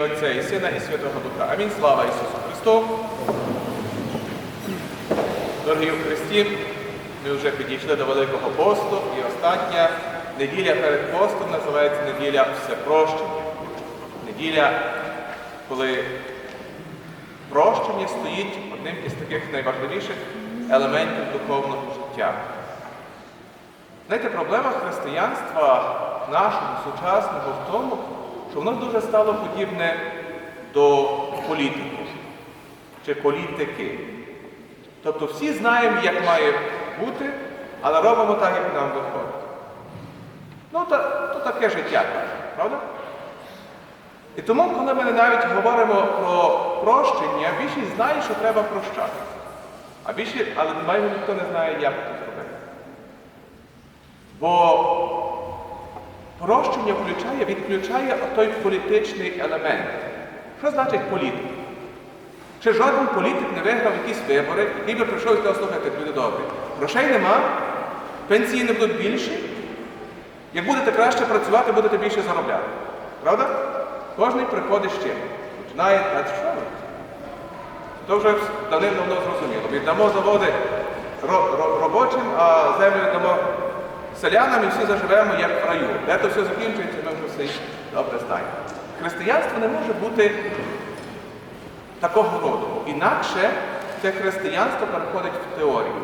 Отця і Сина, і Святого Духа. Амінь. Слава Ісусу Христу. Дорогі в Христі, ми вже підійшли до Великого посту, і остання неділя перед постом називається неділя Всепрощення. Неділя, коли прощення стоїть одним із таких найважливіших елементів духовного життя. Знаєте, проблема християнства нашого сучасного в тому, що воно дуже стало подібне до політики чи політики. Тобто всі знаємо, як має бути, але робимо так, як нам виходить. Ну, то, то таке життя, правда? І тому, коли ми навіть говоримо про прощення, більшість знає, що треба прощати. А більше, але майже ніхто не знає, як це зробити. Бо прощення включає, відключає той політичний елемент. Що значить політик? Чи жоден політик не виграв якісь вибори, який би прийшов і сказав, слухайте, люди добрі, грошей нема, пенсії не будуть більші. Як будете краще працювати, будете більше заробляти. Правда? Кожний приходить з чим. Починає, а що? То вже давним-давно зрозуміло. Віддамо заводи ро- ро- робочим, а землю віддамо селянам і всі заживемо як в раю. Де то все закінчується, ми вже всі добре знаємо. Християнство не може бути такого роду. Інакше це християнство переходить в теорію.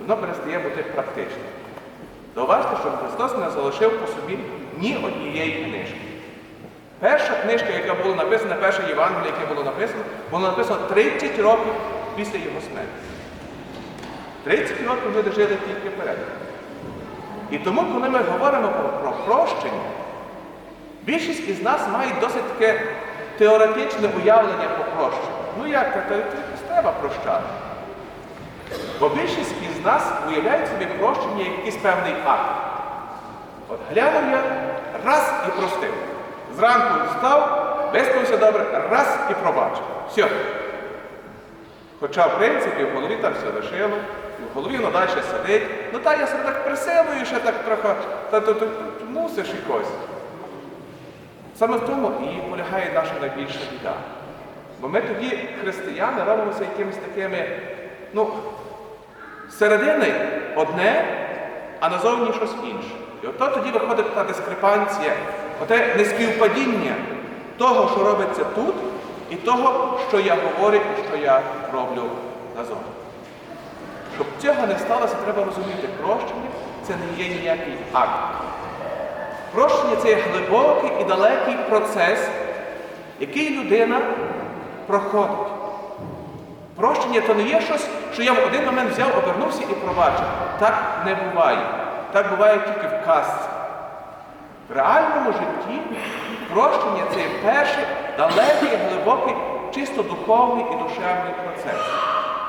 Воно перестає бути практичним. Зауважте, що Христос не залишив по собі ні однієї книжки. Перша книжка, яка була написана, перше Євангеліє, яке було написано, було написано 30 років після його смерті. 30 років люди жили тільки перед. І тому, коли ми говоримо про, про прощення, більшість із нас має досить таке теоретичне уявлення про прощення. Ну як це? Треба прощати. Бо більшість із нас уявляють собі прощення як якийсь певний акт. От глянув я, раз і простив. Зранку встав, виспався добре, раз і пробачив. Все. Хоча, в принципі, в голові там все лишило, в голові воно далі сидить. Ну та я себе так присилую, ще так трохи, та, та мусиш якось. Саме в тому і полягає наша найбільша біда. Бо ми тоді, християни, робимося якимись такими, ну, середини одне, а назовні щось інше. І ото тоді виходить та дискрепанція, оте неспівпадіння того, що робиться тут, і того, що я говорю і що я роблю назовні. Цього не сталося, треба розуміти, прощення це не є ніякий акт. Прощення це є глибокий і далекий процес, який людина проходить. Прощення то не є щось, що я в один момент взяв, обернувся і пробачив. Так не буває. Так буває тільки в казці. В реальному житті прощення це є перший далекий, глибокий, чисто духовний і душевний процес.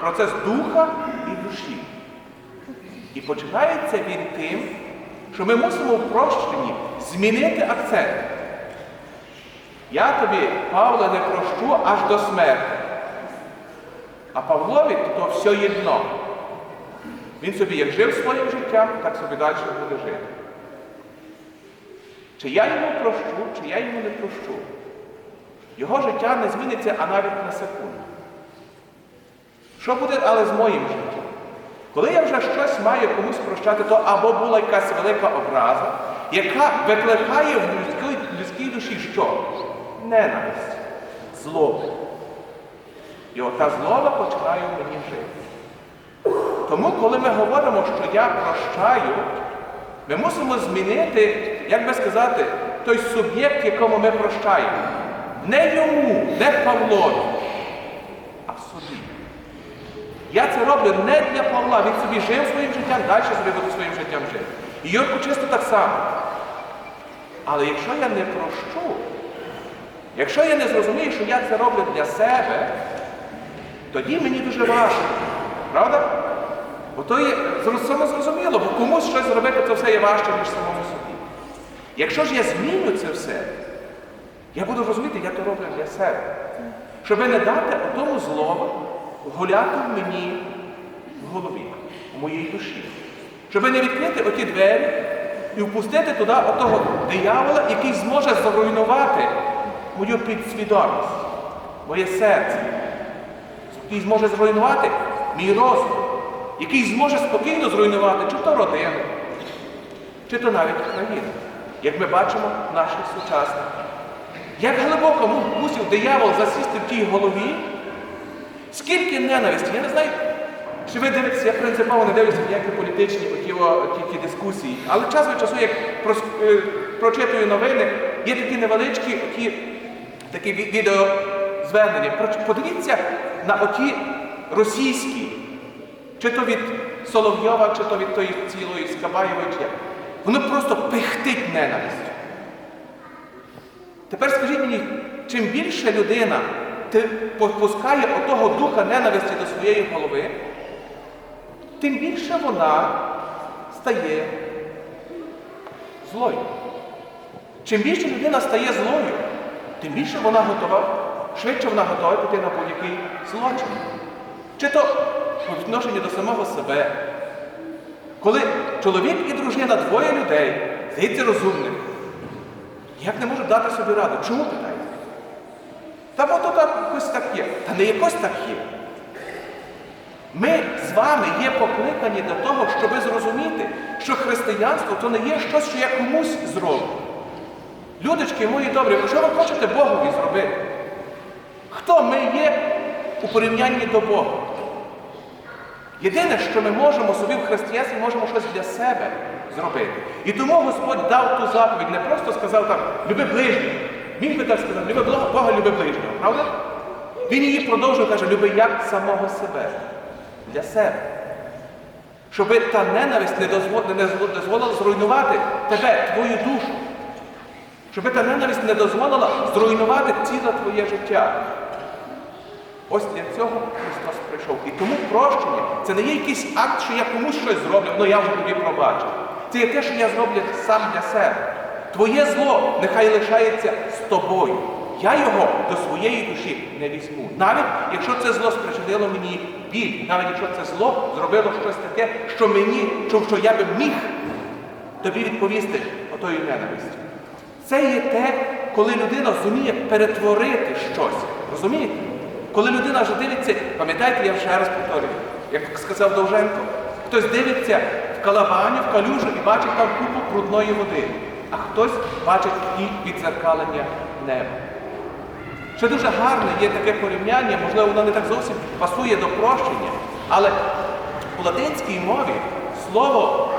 Процес духа. І починається він тим, що ми мусимо в прощенні змінити акцент. Я тобі, Павле, не прощу аж до смерті. А Павлові то, все єдно. Він собі як жив своїм життям, так собі далі буде жити. Чи я йому прощу, чи я йому не прощу. Його життя не зміниться, а навіть на секунду. Що буде але з моїм життям? Коли я вже щось маю комусь прощати, то або була якась велика образа, яка викликає в людській, людській душі що? Ненависть, злобу. І ота злоба починає в мені жити. Тому, коли ми говоримо, що я прощаю, ми мусимо змінити, як би сказати, той суб'єкт, якому ми прощаємо. Не йому, не Павлові, а собі. Я це роблю не для Павла. Він собі жив своїм життям, далі собі буде своїм життям жити. І Юрку чисто так само. Але якщо я не прощу, якщо я не зрозумію, що я це роблю для себе, тоді мені дуже важко. Правда? Бо то є саме зрозуміло, бо комусь щось зробити, то все є важче, ніж самому собі. Якщо ж я зміню це все, я буду розуміти, я то роблю для себе. Щоб не дати тому злому гуляти в мені в голові, у моїй душі. Щоб не відкрити оті двері і впустити туди отого диявола, який зможе зруйнувати мою підсвідомість, моє серце, який зможе зруйнувати мій розум, який зможе спокійно зруйнувати чи то родину, чи то навіть країну, як ми бачимо в наших сучасних. Як глибоко му- мусив диявол засісти в тій голові, скільки ненависті, я не знаю, чи ви дивитеся, я принципово не дивлюся ніякі політичні тільки дискусії, але час від часу, як е, прочитую новини, є такі невеличкі оті, такі відеозвернення. Подивіться на оті російські, чи то від Соловйова, чи то від тої цілої Скабаєвої. Воно просто пихтить ненавистю. Тепер скажіть мені, чим більше людина ти попускає отого духа ненависті до своєї голови, тим більше вона стає злою. Чим більше людина стає злою, тим більше вона готова, швидше вона готова піти на будь-який злочин. Чи то по відношенню до самого себе. Коли чоловік і дружина, двоє людей, здається розумних, як не можуть дати собі раду? Чому питаєте? Та бо то так якось так є. Та не якось так є. Ми з вами є покликані до того, щоб зрозуміти, що християнство то не є щось, що я комусь зроблю. Людочки мої добрі, що ви хочете Богові зробити? Хто ми є у порівнянні до Бога? Єдине, що ми можемо собі в християнстві, можемо щось для себе зробити. І тому Господь дав ту заповідь, не просто сказав там, люби ближнього. Він би так сказав, люби Бога, люби ближнього, правда? Він її продовжує, каже, люби як самого себе, для себе. Щоб та ненависть не дозволила, зруйнувати тебе, твою душу. Щоб та ненависть не дозволила зруйнувати ціле твоє життя. Ось для цього Христос прийшов. І тому прощення це не є якийсь акт, що я комусь щось зроблю, ну я вже тобі пробачив. Це є те, що я зроблю сам для себе. Твоє зло нехай лишається з тобою. Я його до своєї душі не візьму. Навіть якщо це зло спричинило мені біль, навіть якщо це зло зробило щось таке, що мені, що, що я би міг тобі відповісти отою ненавистю. Це є те, коли людина зуміє перетворити щось. Розумієте? Коли людина вже дивиться, пам'ятаєте, я ще раз повторюю, як сказав Довженко, хтось дивиться в калабаню, в калюжу і бачить там купу брудної води, а хтось бачить і відзеркалення неба. Ще дуже гарне є таке порівняння, можливо, воно не так зовсім пасує до прощення, але у латинській мові слово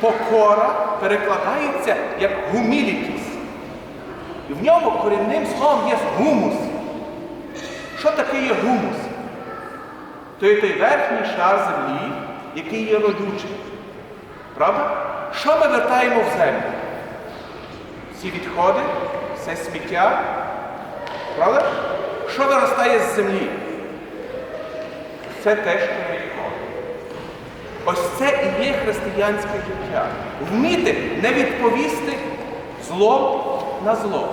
покора перекладається як гумілітіс. І в ньому корінним словом є гумус. Що таке є гумус? То є той верхній шар землі, який є родючий. Правда? Що ми вертаємо в землю? Всі відходи, все сміття. Правда? Що виростає з землі? Це те, що ми їмо. Ось це і є християнське життя. Вміти не відповісти зло на зло.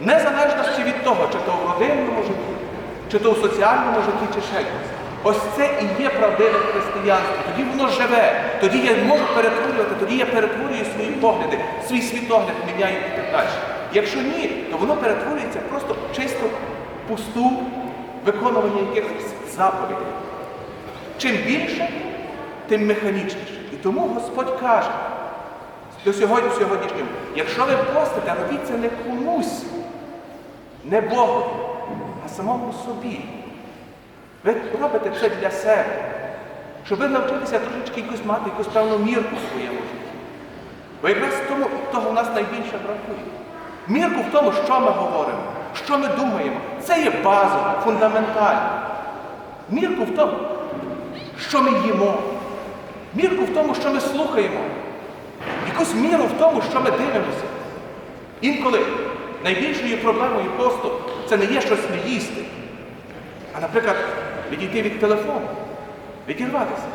Незалежності від того, чи то в родинному житті, чи то в соціальному житті, чи ще якось. Ось це і є правдиве християнство. Тоді воно живе, тоді я можу перетворювати, тоді я перетворюю свої погляди, свій світогляд міняю і так далі. Якщо ні, то воно перетворюється просто чисто пусту виконування якихось заповідей. Чим більше, тим механічніше. І тому Господь каже до сьогодні сьогоднішнього, якщо ви постите, робіть це не комусь, не Богу, а самому собі. Ви робите це для себе, щоб ви навчитися трошечки якусь мати якусь певну мірку в своєму житті. Бо якраз тому того в нас найбільше бракує. Мірку в тому, що ми говоримо, що ми думаємо. Це є базово, фундаментально. Мірку в тому, що ми їмо. Мірку в тому, що ми слухаємо. Якусь міру в тому, що ми дивимося. Інколи найбільшою проблемою посту це не є щось не їсти. А, наприклад, відійти від телефону, відірватися.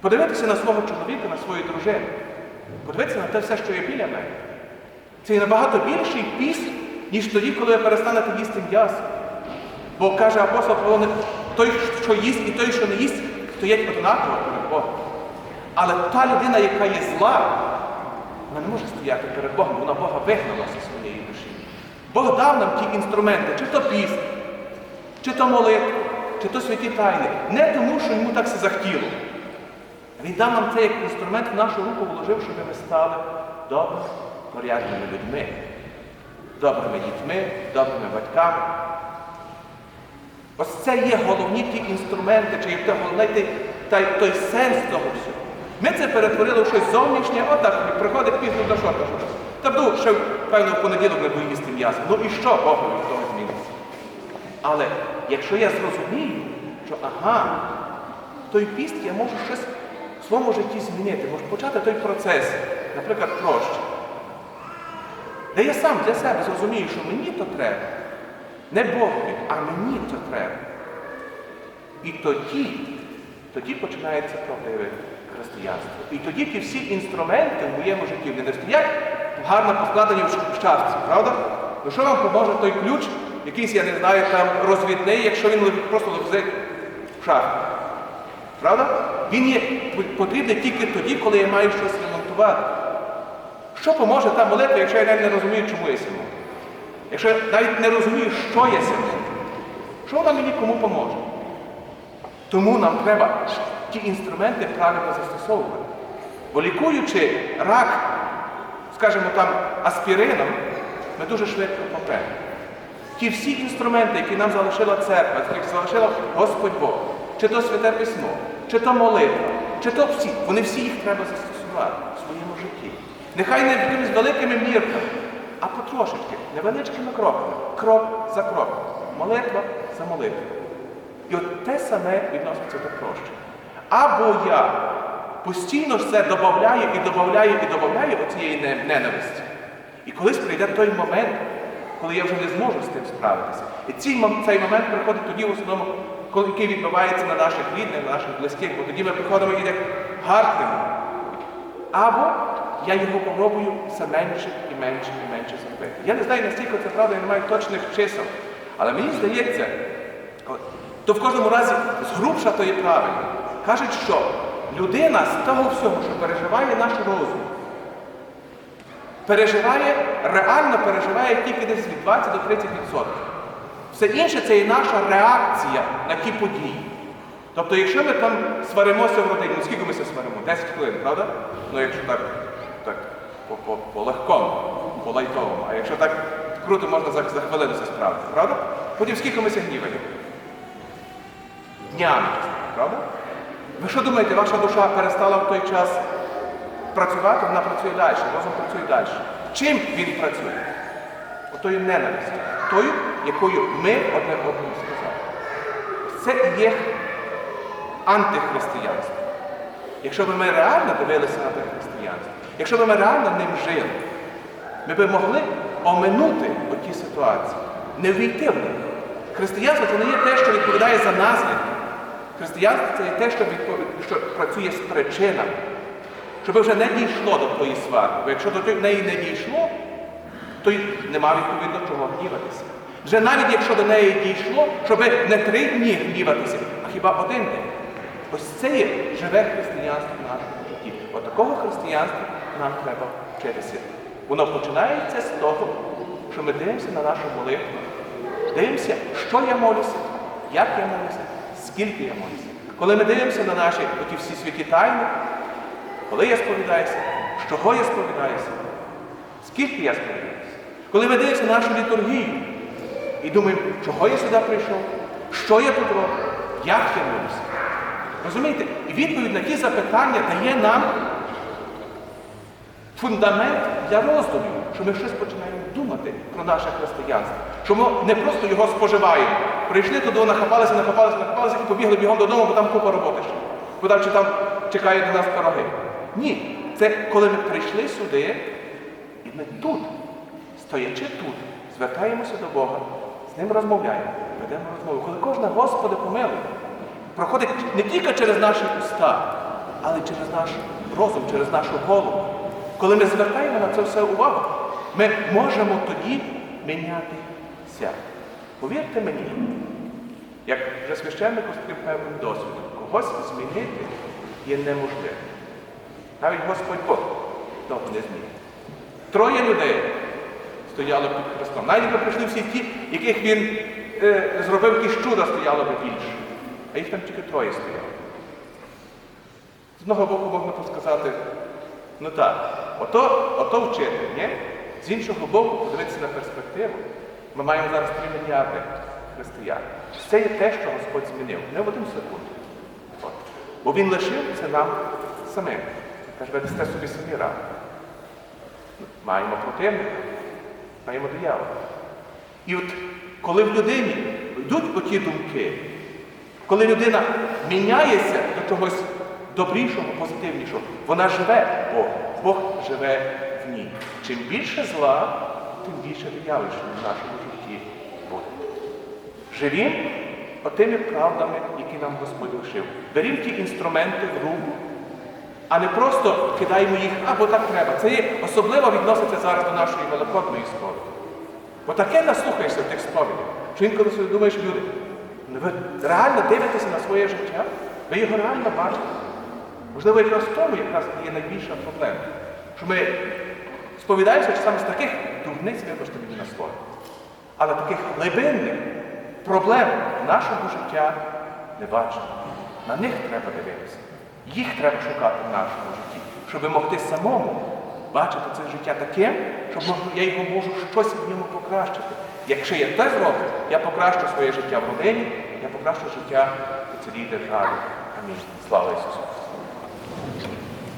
Подивитися на свого чоловіка, на свою дружину. Подивитися на те все, що є біля мене. Це набагато більший піс, ніж тоді, коли ви перестанете їсти м'ясо. Бо каже апостол Павло, той, що їсть і той, що не їсть, стоять однаково перед Богом. Але та людина, яка є зла, вона не може стояти перед Богом, вона Бога вигнала зі своєї душі. Бог дав нам ті інструменти, чи то піст, чи то молитва, чи то святі тайни. Не тому, що йому так все захотіло. Він дав нам це як інструмент в нашу руку вложив, щоб ми стали добрими, порядними людьми, добрими дітьми, добрими батьками. Ось це є головні ті інструменти, чи те головний той, той, сенс того всього. Ми це перетворили в щось зовнішнє, отак приходить пізно до шорта. Та буду ще, певно, в понеділок не буду їсти м'ясо. Ну і що Богу від того зміниться? Але якщо я зрозумію, що ага, той піст я можу щось в своєму житті змінити, можу почати той процес, наприклад, прощення. Де я сам для себе зрозумію, що мені то треба. Не Богові, а мені то треба. І тоді, тоді починається правдиве християнство. І тоді ті всі інструменти в моєму житті вони не стоять гарно покладені в шафці, правда? Ну що вам поможе той ключ, якийсь, я не знаю, там розвідний, якщо він просто лежить в шафі? Правда? Він є потрібний тільки тоді, коли я маю щось ремонтувати. Що поможе та молитва, якщо я навіть не розумію, чому я сьогодні? Якщо я навіть не розумію, що я сьогодні, що вона мені кому поможе? Тому нам треба ті інструменти правильно застосовувати. Бо лікуючи рак, скажімо там, аспірином, ми дуже швидко помремо. Ті всі інструменти, які нам залишила церква, які залишила Господь Бог, чи то святе письмо, чи то молитва, чи то всі, вони всі їх треба застосувати в своєму житті. Нехай не якимись великими мірками, а потрошечки, невеличкими кроками, крок за кроком, молитва за молитвою. І от те саме відноситься до прощення. Або я постійно це додаю і додаю і додаю оцієї ненависті. І колись прийде той момент, коли я вже не зможу з тим справитися. І цей, цей момент приходить тоді в основному, коли який відбувається на наших рідних, на наших близьких, бо тоді ми приходимо і як гаркнемо. Або я його попробую все менше і менше і менше зробити. Я не знаю, наскільки це правда, я не маю точних чисел. Але мені здається, то в кожному разі згрубша то є правильно. Кажуть, що людина з того всього, що переживає наш розум, переживає, реально переживає тільки десь від 20 до 30%. Все інше це і наша реакція на ті події. Тобто, якщо ми там сваримося в родині, ну скільки ми це сваримо? 10 хвилин, правда? Ну якщо так, так по, по, лайтовому, а якщо так круто, можна за, за хвилину це справити, правда? Потім скільки ми гніваємо? Днями, правда? Ви що думаєте, ваша душа перестала в той час працювати, вона працює далі, розум працює далі. Чим він працює? Отою ненавистю, тою, якою ми одне одному сказали. Це є антихристиянство. Якщо б ми реально дивилися на те християнство, якщо б ми реально ним жили, ми б могли оминути оті ситуації, не ввійти в них. Християнство це не є те, що відповідає за наслідки. Християнство це є те, що, що працює з причинами. Щоб вже не дійшло до тої сварки. Бо якщо до неї не дійшло, то й нема відповідно чого гніватися. Вже навіть якщо до неї дійшло, щоб не три дні гніватися, а хіба один день. Ось це є живе християнство в нашому житті. От такого християнства нам треба вчитися. Воно починається з того, що ми дивимося на нашу молитву, дивимося, що я молюся, як я молюся, скільки я молюся. Коли ми дивимося на наші оті всі святі тайни, коли я сповідаюся, з чого я сповідаюся, скільки я сповідаюся. Коли ми дивимося на нашу літургію і думаємо, чого я сюди прийшов, що я тут роблю, як я молюся. Розумієте? І відповідь на ті запитання дає нам фундамент для роздумів, що ми щось починаємо думати про наше християнство. Що ми не просто його споживаємо. Прийшли туди, нахапалися, нахапалися, нахапалися і побігли бігом додому, бо там купа роботи ще. Бо там чи там чекають на нас пироги. Ні. Це коли ми прийшли сюди, і ми тут, стоячи тут, звертаємося до Бога, з ним розмовляємо, ведемо розмову. Коли кожна Господи помилуй, проходить не тільки через наші уста, але й через наш розум, через нашу голову. Коли ми звертаємо на це все увагу, ми можемо тоді мінятися. Повірте мені, як вже священник з певним досвідом, когось змінити є неможливо. Навіть Господь Бог того не змінить. Троє людей стояло під Христом. Навіть прийшли всі ті, яких він е, зробив якісь чуда, стояло би більше. А їх там тільки троє стояло. З одного боку можна сказати, ну так, ото, ото вчитель, ні? З іншого боку, подивитися на перспективу. Ми маємо зараз 3 мільярди християн. Це є те, що Господь змінив. Не в один секунду. От. Бо Він лишив це нам самим. Каже, ви собі самі ради. Маємо противника, маємо диявола. І от коли в людині йдуть оті думки, коли людина міняється до чогось добрішого, позитивнішого, вона живе Богом. Бог живе в ній. Чим більше зла, тим більше диявольщини в нашому житті буде. Живім отими правдами, які нам Господь лишив. Берімо ті інструменти в руку, а не просто кидаємо їх, а бо так треба. Це є особливо відноситься зараз до нашої великодної сповіді. Бо таке наслухаєшся в тих сповідях, що інколи думаєш, люди, ви реально дивитеся на своє життя, ви його реально бачите. Можливо, якраз в тому якраз є найбільша проблема. Що ми сповідаємося саме з таких дурниць, вибачте мені на слово. Але таких глибинних проблем нашого життя не бачимо. На них треба дивитися. Їх треба шукати в нашому житті, щоб могти самому бачити це життя таким, щоб я його можу щось в ньому покращити. Якщо я це зроблю, я покращу своє життя в родині, я покращу життя у цілій державі. Амінь. Слава Ісусу!